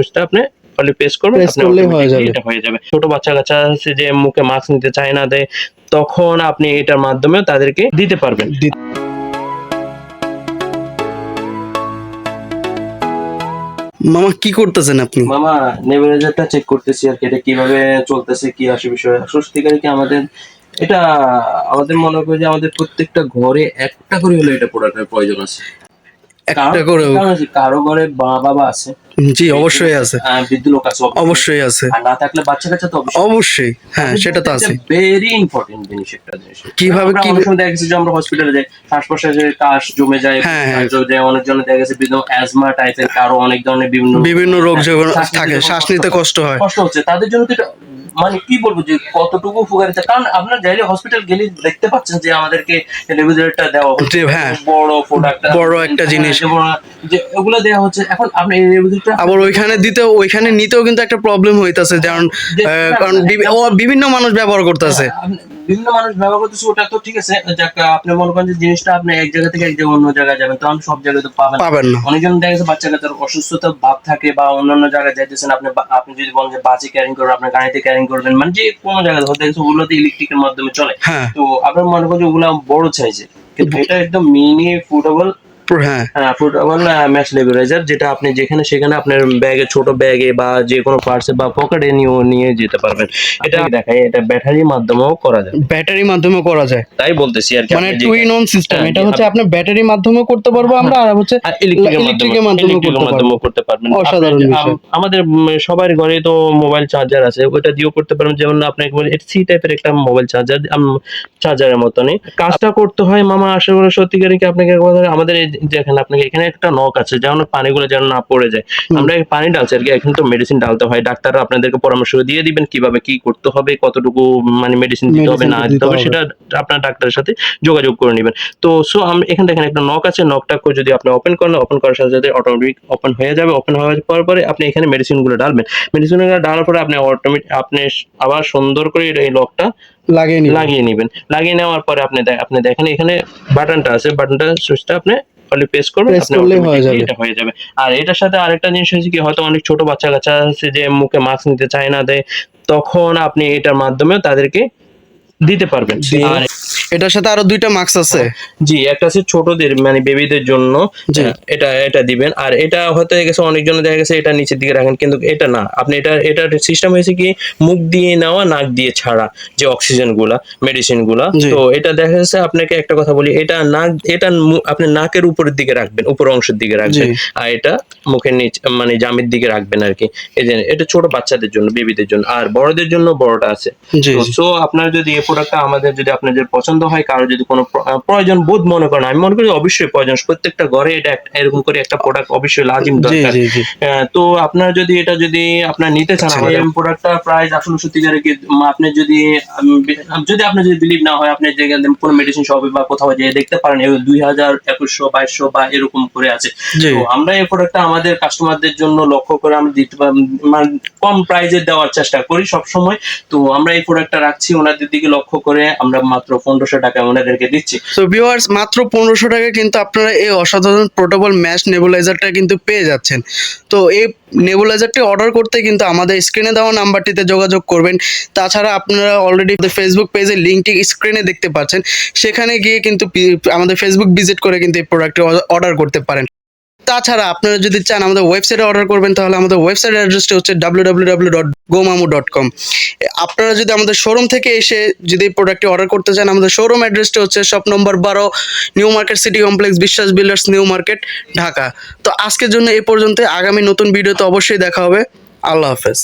সুইচটা আপনি খালি প্রেস করবেন হয়ে। এটা হয়ে যাবে। ছোট বাচ্চা কাচ্চা আছে যে মুখে মাস্ক নিতে চায় না দেয় তখন আপনি এটার মাধ্যমে তাদেরকে দিতে পারবেন। মামা কি করতেছেন আপনি? মামা নেভিগেটরটা চেক করতেছি আর কি এটা কীভাবে চলতেছে কি আসে বিষয়। স্বস্তিকারী কি আমাদের এটা আমাদের মনে করি যে আমাদের প্রত্যেকটা ঘরে একটা করে হলে এটা প্রোডাক্টের প্রয়োজন আছে। একটা করে কারও ঘরে মা বাবা আছে। জি অবশ্যই আছে। বৃদ্ধ লোক আছে অবশ্যই। আছে। আর না থাকলে বাচ্চা কাচ্চা তো অবশ্যই। হ্যাঁ সেটা তো আছে। ভেরি ইম্পর্টেন্ট জিনিস একটা জিনিস। কীভাবে কি- সময় দেখা গেছে যে আমরা হসপিটালে যাই শ্বাস প্রশ্বাসের কাশ জমে যায় হ্যাঁ, হ্যাঁ। যায় অনেক জনের দেখা গেছে বিভিন্ন অ্যাজমা টাইপের কারও অনেক ধরনের বিভিন্ন বিভিন্ন রোগ যেগুলো থাকে শ্বাস নিতে কষ্ট হয়। কষ্ট হচ্ছে। তাদের জন্য তো মানে কি বলব যে কতটুকু উপকারিতা কারণ আপনার যাইলে হসপিটাল গেলে দেখতে পাচ্ছেন যে আমাদেরকে রেগুলেটরটা দেওয়া হচ্ছে হ্যাঁ। বড় প্রোডাক্ট বড় একটা জিনিস। যে ওগুলো দেওয়া হচ্ছে এখন আপনি এই রেফ্রিজারেটর আবার ওইখানে দিতে ওইখানে নিতেও কিন্তু একটা প্রবলেম হইতাছে কারণ কারণ বিভিন্ন মানুষ ব্যবহার করতেছে আপনি- বিভিন্ন মানুষ ব্যবহার করতেছে ওটা তো ঠিক আছে। আপনি মনে করেন যে জিনিসটা আপনি এক জায়গা থেকে এক জায়গায় অন্য জায়গায় যাবেন তখন সব জায়গায় তো পাবেন। পাবেন না। অনেকজন দেখা গেছে বাচ্চা কাচ্চার অসুস্থতা ভাব থাকে বা অন্যান্য জায়গায় যাইতেছেন আপনি আপনি যদি বলেন যে বাসে ক্যারিং করবেন আপনার গাড়িতে ক্যারিং করবেন মানে যে কোনো জায়গায় দেখা গেছে ওগুলোতে ইলেকট্রিকের মাধ্যমে চলে। হ্যাঁ। তো আপনার মনে করেন যে ওগুলো বড় চাইছে কিন্তু এটা একদম মিনি ফুটেবল হ্যাঁ। ফুটেবল ম্যাচ লেভেলাইজার যেটা আপনি যেখানে সেখানে আপনার ব্যাগে ছোট ব্যাগে বা যে কোনো পার্সে বা পকেটে নিয়ে নিয়ে যেতে পারবেন। এটা এটা ব্যাটারির মাধ্যমেও করা যায়। ব্যাটারির করা যায়। তাই বলতেছি আর মানে টু ইন অন সিস্টেম হ্যাঁ, এটা হচ্ছে ব্যাটারির মাধ্যমেও করতে পারব আমরা আর হচ্ছে ইলেকট্রিকের মাধ্যমেও করতে পারবেন। অসাধারণ আপনি- আমাদের সবার ঘরে তো মোবাইল চার্জার আছে ওটা দিয়েও করতে পারবেন। যেমন আপনাকে বলি সি টাইপের একটা মোবাইল চার্জার চার্জারের মতনই। কাজটা করতে হয় মামা আশা করে সত্যিকারে কি আপনাকে আমাদের দেখেন আপনাকে এখানে একটা নক আছে যেমন পানিগুলো যেন না পড়ে যায়। আমরা পানি ডালছি আর কি এখন তো মেডিসিন ডালতে হয়। ডাক্তাররা আপনাদেরকে পরামর্শ দিয়ে দিবেন কীভাবে কি করতে হবে কতটুকু মানে মেডিসিন দিতে হবে না দিতে হবে। সেটা আপনার ডাক্তারের সাথে যোগাযোগ করে নেবেন। তো সো আমি এখানে দেখেন একটা নক আছে নকটা যদি আপনি ওপেন করেন ওপেন করার সাথে সাথে অটোমেটিক ওপেন হয়ে যাবে। ওপেন হয়ে যাওয়ার পরে আপনি এখানে মেডিসিনগুলো ডালবেন মেডিসিনগুলো ডালার পরে আপনি অটোমেটিক আপনি আবার সুন্দর করে এই লকটা লাগিয়ে নিবে লাগিয়ে নেবেন। লাগিয়ে নেওয়ার পরে আপনি আপনি দেখেন এখানে বাটনটা আছে। বাটনটা সুইচটা আপনি খালি প্রেস করবেন হয়ে। এটা হয়ে যাবে। আর এটার সাথে আরেকটা জিনিস হয়েছে কি হয়তো অনেক ছোট বাচ্চা কাচ্চা আছে যে মুখে মাস্ক নিতে চায় না দেয় তখন আপনি এটার মাধ্যমে তাদেরকে দিতে পারবেন। আর এটার সাথে আরও দুইটা মাস্ক আছে। জি একটা আছে ছোটদের মানে বেবিদের জন্য। এটা এটা দিবেন। আর এটা হয়তো গেছে অনেকজন দেখা গেছে এটা নিচের দিকে রাখেন কিন্তু এটা না। আপনি এটা এটা সিস্টেম হয়েছে কি মুখ দিয়ে নেওয়া নাক দিয়ে ছাড়া যে অক্সিজেনগুলা মেডিসিনগুলা। তো এটা দেখা যাচ্ছে আপনাকে একটা কথা বলি এটা নাক এটা আপনি নাকের উপরের দিকে রাখবেন উপর অংশের দিকে রাখবেন। আর এটা মুখের নিচ মানে জামের দিকে রাখবেন আর কি। এই যে এটা ছোট বাচ্চাদের জন্য বেবিদের জন্য। আর বড়দের জন্য বড়টা আছে। তো সো আপনার যদি এই প্রোডাক্টটা আমাদের যদি আপনাদের পছন্দ হয় কারও যদি কোনো প্রয়োজন বোধ মনে করেন আমি মনে করি অবশ্যই প্রয়োজন। প্রত্যেকটা ঘরে এটা এরকম করে একটা প্রোডাক্ট অবশ্যই লাজিম দরকার। তো আপনার যদি এটা যদি আপনার নিতে চান আচ্ছা। আমাদের প্রোডাক্টটা প্রাইস আসলে সত্যিকারে কি আপনি যদি যদি আপনার যদি বিলিভ না হয় আপনি যে কোনো মেডিসিন শপে বা কোথাও যেয়ে দেখতে পারেন দুই হাজার একুশশো বাইশশো বা এরকম করে আছে। তো আমরা এই প্রোডাক্টটা আমাদের কাস্টমারদের জন্য লক্ষ্য করে আমরা দিতে মানে কম প্রাইজে দেওয়ার চেষ্টা করি সব সময় তো আমরা এই প্রোডাক্টটা রাখছি ওনাদের দিকে লক্ষ্য করে আমরা মাত্র পনেরোশো টাকা ওনাদেরকে দিচ্ছি। তো ভিউয়ার্স মাত্র পনেরোশো টাকা কিন্তু আপনারা এই অসাধারণ প্রোটোবল ম্যাশ নেবুলাইজারটা কিন্তু পেয়ে যাচ্ছেন। তো এই নেবুলাইজারটি অর্ডার করতে কিন্তু আমাদের স্ক্রিনে দেওয়া নাম্বারটিতে যোগাযোগ করবেন। তাছাড়া আপনারা অলরেডি ফেসবুক পেজের লিঙ্কটি স্ক্রিনে দেখতে পাচ্ছেন। সেখানে গিয়ে কিন্তু আমাদের ফেসবুক ভিজিট করে কিন্তু এই প্রোডাক্টটি অর্ডার করতে পারেন। তাছাড়া আপনারা যদি চান আমাদের ওয়েবসাইটে অর্ডার করবেন, তাহলে আমাদের ওয়েবসাইট অ্যাড্রেসটি হচ্ছে W W W dot gomamu dot com আপনারা যদি আমাদের শোরুম থেকে এসে যদি প্রোডাক্টটি অর্ডার করতে চান, আমাদের শোরুম অ্যাড্রেসটি হচ্ছে শপ নম্বর বারো New Market City Complex Biswas Builders New Market Dhaka তো আজকের জন্য এ পর্যন্ত। আগামী নতুন ভিডিওতে অবশ্যই দেখা হবে। আল্লাহ হাফেজ।